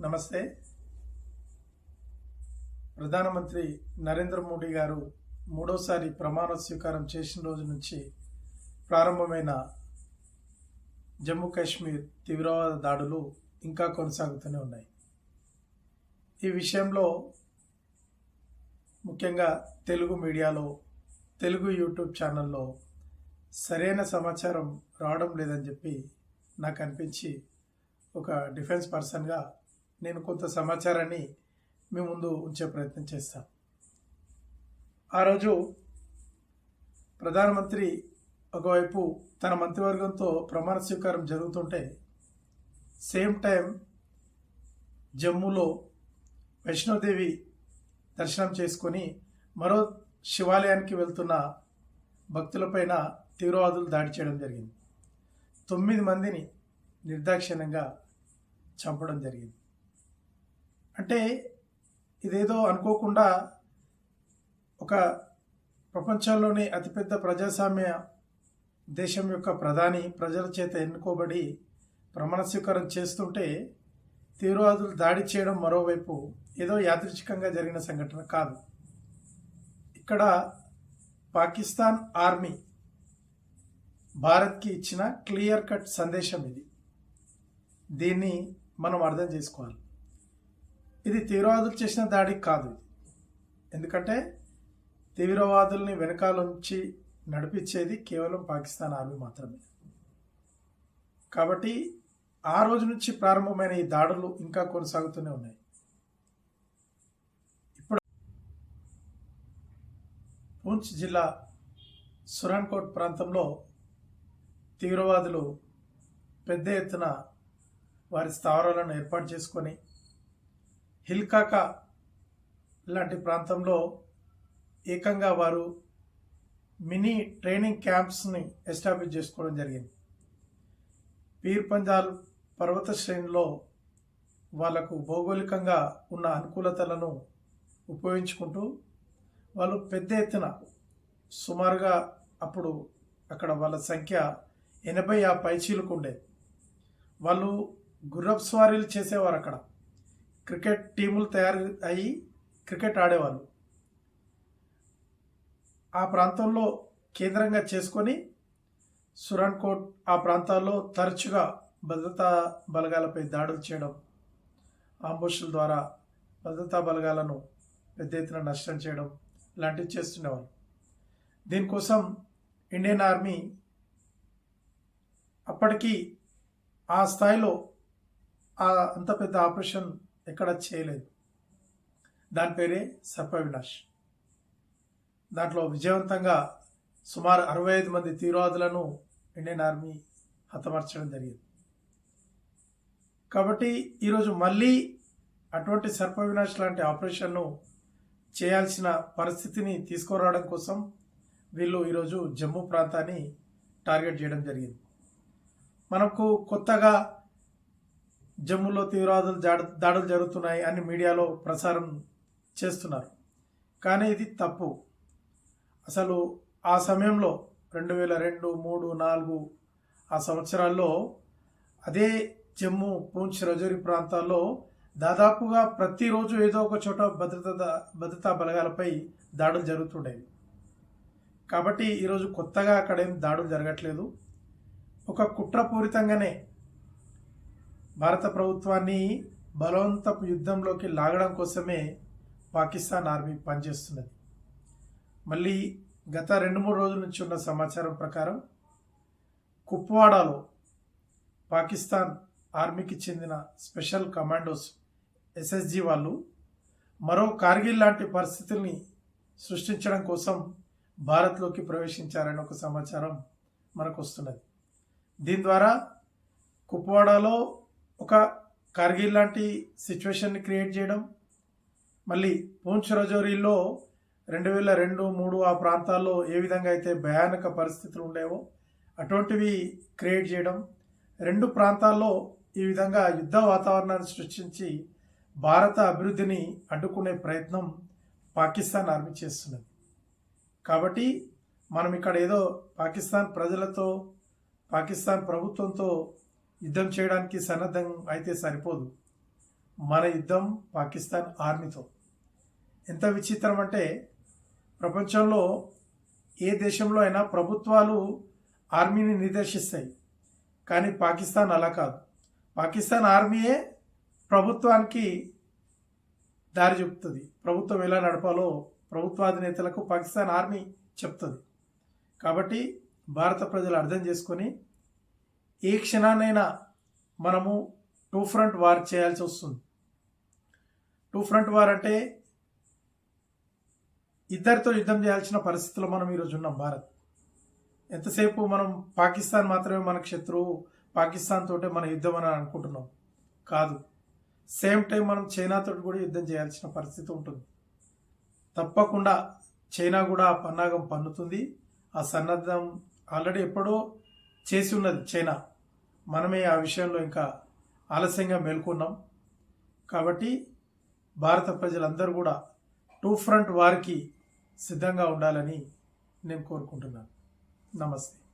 నమస్తే. ప్రధానమంత్రి నరేంద్ర మోడీ గారు మూడోసారి ప్రమాణ స్వీకారం చేసిన రోజు నుంచి ప్రారంభమైన జమ్మూ కాశ్మీర్ తీవ్రవాద దాడులు ఇంకా కొనసాగుతూనే ఉన్నాయి. ఈ విషయంలో ముఖ్యంగా తెలుగు మీడియాలో తెలుగు యూట్యూబ్ ఛానల్లో సరైన సమాచారం రావడం లేదని చెప్పి నాకు అనిపించి ఒక డిఫెన్స్ పర్సన్గా నేను కొంత సమాచారాన్ని మీ ముందు ఉంచే ప్రయత్నం చేస్తాను ఆ రోజు ప్రధానమంత్రి ఒకవైపు తన మంత్రివర్గంతో ప్రమాణ స్వీకారం జరుగుతుంటే సేమ్ టైం జమ్మూలో వైష్ణోదేవి దర్శనం చేసుకొని మరో శివాలయానికి వెళ్తున్న భక్తులపైన తీవ్రవాదులు దాడి చేయడం జరిగింది. తొమ్మిది మందిని నిర్దాక్షిణ్యంగా చంపడం జరిగింది. అంటే ఇదేదో అనుకోకుండా ఒక ప్రపంచంలోనే అతిపెద్ద ప్రజాస్వామ్య దేశం యొక్క ప్రధాని ప్రజల చేత ఎన్నుకోబడి ప్రమాణ స్వీకారం చేస్తుంటే తీవ్రవాదులు దాడి చేయడం మరోవైపు ఏదో యాదృచ్ఛికంగా జరిగిన సంఘటన కాదు. ఇక్కడ పాకిస్తాన్ ఆర్మీ భారత్కి ఇచ్చిన క్లియర్ కట్ సందేశం ఇది. దీన్ని మనం అర్థం చేసుకోవాలి. ఇది తీవ్రవాదులు చేసిన దాడి కాదు. ఎందుకంటే తీవ్రవాదుల్ని వెనకాలంచి నడిపించేది కేవలం పాకిస్తాన్ ఆర్మీ మాత్రమే. కాబట్టి ఆ రోజు నుంచి ప్రారంభమైన ఈ దాడులు ఇంకా కొనసాగుతూనే ఉన్నాయి. ఇప్పుడు పూంచ్ జిల్లా సురాన్కోట్ ప్రాంతంలో తీవ్రవాదులు పెద్ద ఎత్తున వారి స్థావరాలను ఏర్పాటు చేసుకొని హిల్కాకా లాంటి ప్రాంతంలో ఏకంగా వారు మినీ ట్రైనింగ్ క్యాంప్స్ని ఎస్టాబ్లిష్ చేసుకోవడం జరిగింది. పీర్ పంజాల్ పర్వత శ్రేణిలో వాళ్ళకు భౌగోళికంగా ఉన్న అనుకూలతలను ఉపయోగించుకుంటూ వాళ్ళు పెద్ద ఎత్తున సుమారుగా అప్పుడు అక్కడ వాళ్ళ సంఖ్య ఎనభై ఆ పైచీలకు ఉండేది. వాళ్ళు గుర్రపు స్వారీలు చేసేవారు అక్కడ. క్రికెట్ టీములు తయారు అయ్యి క్రికెట్ ఆడేవాళ్ళు. ఆ ప్రాంతంలో కేంద్రంగా చేసుకొని సురాన్కోట్ ఆ ప్రాంతాల్లో తరచుగా భద్రతా బలగాలపై దాడులు చేయడం ఆంబుషుల ద్వారా భద్రతా బలగాలను పెద్ద ఎత్తున నష్టం చేయడం లాంటివి చేస్తుండేవారు దీనికోసం ఇండియన్ ఆర్మీ అప్పటికి ఆ స్థాయిలో ఆ అంత పెద్ద ఆపరేషన్ ఎక్కడ చేయలేదు. దాని పేరే సర్పవినాష్ దాంట్లో విజయవంతంగా సుమారు అరవై ఐదు మంది తీవ్రవాదులను ఇండియన్ ఆర్మీ హతమార్చడం జరిగింది. కాబట్టి ఈరోజు మళ్ళీ అటువంటి సర్పవినాష్ లాంటి ఆపరేషన్ను చేయాల్సిన పరిస్థితిని తీసుకురావడం కోసం వీళ్ళు ఈరోజు జమ్మూ ప్రాంతాన్ని టార్గెట్ చేయడం జరిగింది. మనకు కొత్తగా జమ్మూలో తీవ్రవాదులు దాడులు జరుగుతున్నాయి అని మీడియాలో ప్రసారం చేస్తున్నారు. కానీ ఇది తప్పు. అసలు ఆ సమయంలో రెండు వేల రెండు మూడు నాలుగు ఆ సంవత్సరాల్లో అదే జమ్మూ పూంచ్ రజోరి ప్రాంతాల్లో దాదాపుగా ప్రతిరోజు ఏదో ఒక చోట భద్రత భద్రతా బలగాలపై దాడులు జరుగుతుండేవి. కాబట్టి ఈరోజు కొత్తగా అక్కడేం దాడులు జరగట్లేదు. ఒక కుట్రపూరితంగానే భారత ప్రభుత్వాన్ని బలవంతపు యుద్ధంలోకి లాగడం కోసమే పాకిస్తాన్ ఆర్మీ పనిచేస్తున్నది. మళ్ళీ గత రెండు మూడు రోజుల నుంచి ఉన్న సమాచారం ప్రకారం కుప్వాడాలో పాకిస్తాన్ ఆర్మీకి చెందిన స్పెషల్ కమాండోస్ ఎస్ఎస్జి వాళ్ళు మరో కార్గిల్ లాంటి పరిస్థితుల్ని సృష్టించడం కోసం భారత్లోకి ప్రవేశించారని ఒక సమాచారం మనకు వస్తున్నది. దీని ద్వారా కుప్వాడాలో ఒక కార్గిల్ లాంటి సిచ్యువేషన్ని క్రియేట్ చేయడం. మళ్ళీ పూంచ్ రజోరీలో రెండు వేల రెండు మూడు ఆ ప్రాంతాల్లో ఏ విధంగా అయితే భయానక పరిస్థితులు ఉండేవో అటువంటివి క్రియేట్ చేయడం. రెండు ప్రాంతాల్లో ఈ విధంగా యుద్ధ వాతావరణాన్ని సృష్టించి భారత అభివృద్ధిని అడ్డుకునే ప్రయత్నం పాకిస్తాన్ ఆర్మీ చేస్తున్నది. కాబట్టి మనం ఇక్కడ ఏదో పాకిస్తాన్ ప్రజలతో పాకిస్తాన్ ప్రభుత్వంతో యుద్ధం చేయడానికి సన్నద్ధం అయితే సరిపోదు. మన యుద్ధం పాకిస్తాన్ ఆర్మీతో. ఎంత విచిత్రం అంటే ప్రపంచంలో ఏ దేశంలో అయినా ప్రభుత్వాలు ఆర్మీని నిర్దేశిస్తాయి. కానీ పాకిస్తాన్ అలా కాదు. పాకిస్తాన్ ఆర్మీయే ప్రభుత్వానికి దారి చెప్తుంది. ప్రభుత్వం ఎలా నడపాలో ప్రభుత్వాధినేతలకు పాకిస్తాన్ ఆర్మీ చెప్తుంది. కాబట్టి భారత ప్రజలు అర్థం చేసుకొని ఏ క్షణానైనా మనము టూ ఫ్రంట్ వార్ చేయాల్సి వస్తుంది. టూ ఫ్రంట్ వార్ అంటే ఇద్దరితో యుద్ధం చేయాల్సిన పరిస్థితిలో మనం ఈరోజు ఉన్నాం భారత్. ఎంతసేపు మనం పాకిస్తాన్ మాత్రమే మనకు శత్రువు పాకిస్తాన్ తోటే మన యుద్ధం అని అనుకుంటున్నాం? కాదు. సేమ్ టైం మనం చైనాతో కూడా యుద్ధం చేయాల్సిన పరిస్థితి ఉంటుంది. తప్పకుండా చైనా కూడా ఆ పన్నాగం పన్నుతుంది. ఆ సన్నద్ధం ఆల్రెడీ ఎప్పుడో చేసి ఉన్నది చైనా. మనమే ఆ విషయంలో ఇంకా ఆలస్యంగా మేల్కొన్నాం. కాబట్టి భారత ప్రజలందరూ కూడా టూ ఫ్రంట్ వారికి సిద్ధంగా ఉండాలని నేను కోరుకుంటున్నాను. నమస్తే.